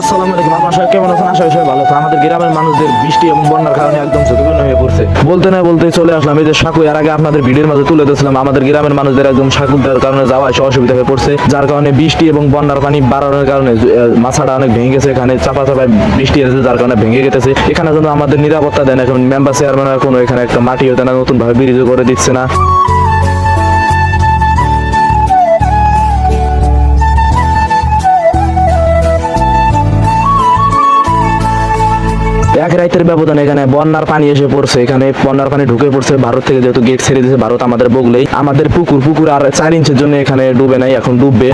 আসসালামু আলাইকুম। আপনার সবাই কেমন আছেন? আশা সবাই ভালো তো আমাদের গ্রামের মানুষদের বৃষ্টি এবং বন্যার কারণে একদম ঝুঁকিপূর্ণ হয়ে পড়ছে। বলতে না বলতে চলে আসলাম। এই যে সাঁকু, এর আগে আপনাদের ভিডিওর মাঝে তুলে দিয়েছিলাম আমাদের গ্রামের মানুষদের একদম সাঁকু দেওয়ার কারণে যাওয়া আসা অসুবিধা হয়ে পড়ছে, যার কারণে বৃষ্টি এবং বন্যার পানি বাড়ানোর কারণে মাছাটা অনেক ভেঙে গেছে। এখানে চাপা চাপায় বৃষ্টি এসেছে, যার কারণে ভেঙে গেছে এখানে জন্য আমাদের নিরাপত্তা দেয় না এখন মেম্বার চেয়ারম্যান কোনো এখানে একটা মাটি দেয় না নতুনভাবে ব্রিজও করে দিচ্ছে না। এক রাইতের ব্যবধান এখানে বন্যার পানি এসে পড়ছে, এখানে বন্যার পানি ঢুকে পড়ছে। ভারত থেকে যেহেতু গেট ছেড়ে দিয়েছে, ভারত আমাদের বগলেই। আমাদের পুকুর পুকুর আর চার ইঞ্চের জন্য এখানে ডুবে নাই, এখন ডুববে।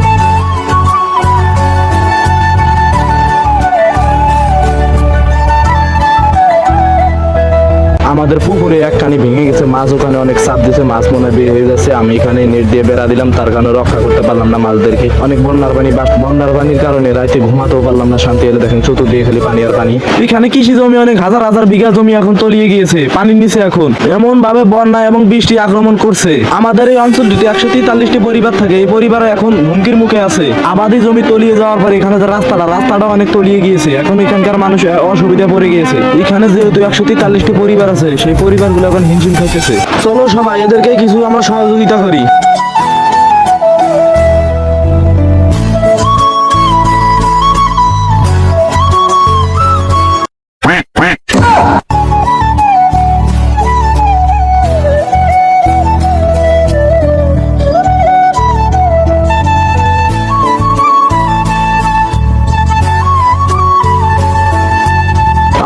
আমাদের পুকুরে এক কানি ভেঙে গেছে, মাছ ওখানে অনেক চাপ দিছে, মাছ মনে বের হয়ে যাচ্ছে। আমি এখানে নেট দিয়ে বেড়া দিলাম, তার কারণে রক্ষা করতে পারলাম না মাছদেরকে। অনেক বন্যার পানি বন্যার পানির কারণে রাতে ঘুমাতেও পারলাম না, শান্তি এলে দেখেন চতুর্দিকে খালি পানি আর পানি। এখানে কৃষি জমি, অনেক হাজার হাজার বিঘা জমি এখন তলিয়ে গিয়েছে, পানির নিচে এখন। এমন ভাবে বন্যা এবং বৃষ্টি আক্রমণ করছে। আমাদের এই অঞ্চলটিতে একশো তেতাল্লিশটি পরিবার থাকে, এই পরিবার এখন হুমকির মুখে আছে। আবাদি জমি তলিয়ে যাওয়ার পরে এখানে যে রাস্তাটা রাস্তাটা অনেক তলিয়ে গিয়েছে। এখন এখানকার মানুষ অসুবিধা পড়ে গিয়েছে। এখানে যেহেতু একশো তেতাল্লিশটি পরিবার আছে সেই পরিবারগুলো এখন হিমশিম খাইতেছে। চলো সবাই এদেরকে কিছু আমরা সহযোগিতা করি।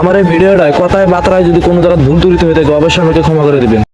আমার এই ভিডিওটায় কথায় বার্তায় যদি কোনো জায়গায় ভুল ত্রুটি হয়ে থাকে, অবশ্যই আমাকে ক্ষমা করে দিবেন।